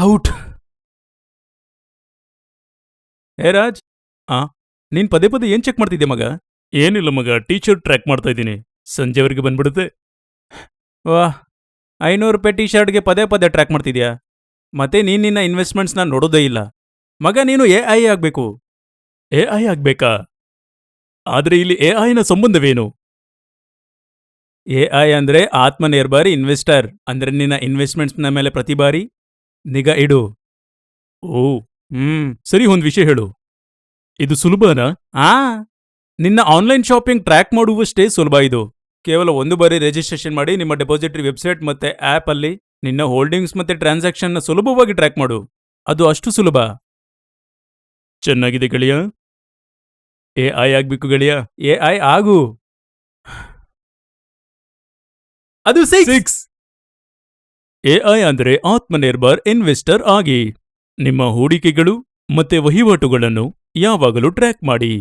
Out. ಏ ರಾಜ್, ಆ, ನೀನ್ ಪದೇ ಪದೇ ಏನ್ ಚೆಕ್ ಮಾಡ್ತಿದ್ದೆ ಮಗ? ಏನಿಲ್ಲ ಮಗ ಟೀಚರ್ ಟ್ರ್ಯಾಕ್ ಮಾಡ್ತಾ ಇದ್ದೀನಿ. ಸಂಜೆವರೆಗೆ ಬಂದ್ಬಿಡುತ್ತೆ. ವಾಹ್ ಐನೂರು ರೂಪಾಯಿ ಟೀ ಶರ್ಟ್ಗೆ ಪದೇ ಪದೇ ಟ್ರ್ಯಾಕ್ ಮಾಡ್ತಿದ್ಯಾ? ಮತ್ತೆ ನೀನ್ ನಿನ್ನ ಇನ್ವೆಸ್ಟ್ಮೆಂಟ್ಸ್ನ ನೋಡೋದೇ ಇಲ್ಲ. ಮಗ, ನೀನು ಎ ಐ ಆಗ್ಬೇಕು. ಎ ಐ ಆಗ್ಬೇಕಾ? ಆದ್ರೆ ಇಲ್ಲಿ ಎ ಐನ ಸಂಬಂಧವೇನು? ಎ ಐ ಅಂದ್ರೆ ಆತ್ಮನಿರ್ಭರ್ ಇನ್ವೆಸ್ಟರ್ ಅಂದ್ರೆ ನಿನ್ನ ಇನ್ವೆಸ್ಟ್ಮೆಂಟ್ಸ್ನ ಮೇಲೆ ಪ್ರತಿ ಬಾರಿ ನಿಗಾ ಇಡು. ಓ, ಹ್ಮ್, ಸರಿ, ಒಂದ್ ವಿಷಯ ಹೇಳು. ಇದು ಸುಲಭನಾ? ಆ, ನಿನ್ನ ಆನ್ಲೈನ್ ಶಾಪಿಂಗ್ ಟ್ರ್ಯಾಕ್ ಮಾಡುವಷ್ಟೇ ಸುಲಭ ಇದು. ಕೇವಲ ಒಂದು ಬಾರಿ ರಿಜಿಸ್ಟ್ರೇಷನ್ ಮಾಡಿ ನಿಮ್ಮ ಡೆಪಾಸಿಟರಿ ವೆಬ್ಸೈಟ್ ಮತ್ತೆ ಆಪ್ ಅಲ್ಲಿ ನಿನ್ನ ಹೋಲ್ಡಿಂಗ್ಸ್ ಮತ್ತೆ ಟ್ರಾನ್ಸಾಕ್ಷನ್ನ ಸುಲಭವಾಗಿ ಟ್ರ್ಯಾಕ್ ಮಾಡು. ಅದು ಅಷ್ಟು ಸುಲಭ. ಚೆನ್ನಾಗಿದೆ ಗೆಳೆಯ. ಎ ಐ ಆಗ್ಬೇಕು ಗೆಳೆಯ. ಎ ಐ ಆಗು. ಅದು ಸಿಕ್ಸ್. ಎ ಅಂದರೆ ಅಂದ್ರೆ ಆತ್ಮನಿರ್ಭರ್ ಇನ್ವೆಸ್ಟರ್ ಆಗಿ. ನಿಮ್ಮ ಹೂಡಿಕೆಗಳು ಮತ್ತೆ ವಹಿವಾಟುಗಳನ್ನು ಯಾವಾಗಲೂ ಟ್ರ್ಯಾಕ್ ಮಾಡಿ.